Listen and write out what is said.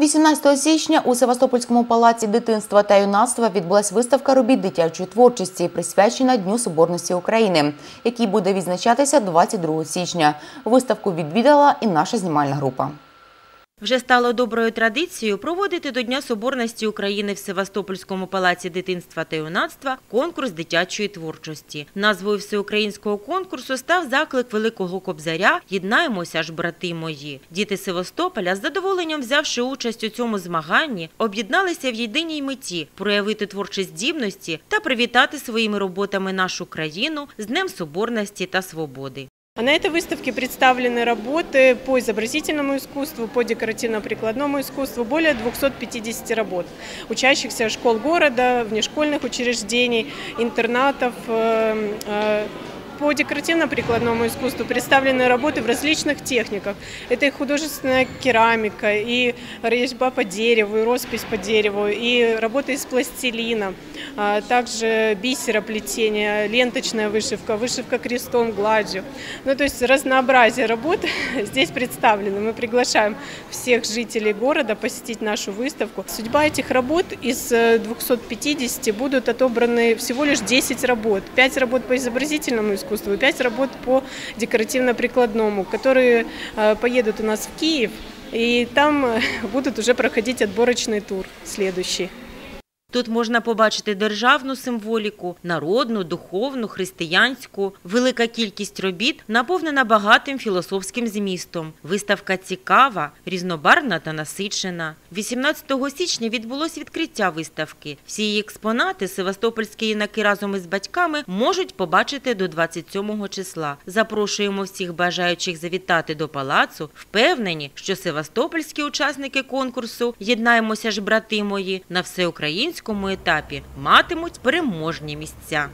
18 січня у Севастопольському палаці дитинства та юнацтва відбулась виставка робіт дитячої творчості, присвячена Дню Соборності України, який буде відзначатися 22 січня. Виставку відвідала і наша знімальна група. Вже стало доброю традицією проводити до Дня Соборності України в Севастопольському палаці дитинства та юнацтва конкурс дитячої творчості. Назвою всеукраїнського конкурсу став заклик Великого Кобзаря «Єднаємося ж, брати мої». Діти Севастополя, з задоволенням взявши участь у цьому змаганні, об'єдналися в єдиній меті – проявити творчі здібності та привітати своїми роботами нашу країну з Днем Соборності та Свободи. А на этой выставке представлены работы по изобразительному искусству, по декоративно-прикладному искусству, более 250 работ, учащихся школ города, внешкольных учреждений, интернатов, э, э, по декоративно-прикладному искусству представлены работы в различных техниках. Это и художественная керамика, и резьба по дереву, и роспись по дереву, и работа из пластилина, а также бисероплетение, ленточная вышивка, вышивка крестом, гладью. Ну, то есть разнообразие работ здесь представлено. Мы приглашаем всех жителей города посетить нашу выставку. Судьба этих работ из 250 будут отобраны всего лишь 10 работ. 5 работ по изобразительному искусству, искусству и 5 работ по декоративно-прикладному, которые э, поедут у нас в Киев, и там э, будут уже проходить отборочный тур следующий. Тут можна побачити державну символіку, народну, духовну, християнську. Велика кількість робіт наповнена багатим філософським змістом. Виставка цікава, різнобарвна та насичена. 18 січня відбулось відкриття виставки. Всі її експонати севастопольські юнаки разом із батьками можуть побачити до 27 числа. Запрошуємо всіх бажаючих завітати до палацу. Впевнені, що севастопольські учасники конкурсу Єднаємося ж, брати мої на всеукраїнському етапі матимуть переможні місця.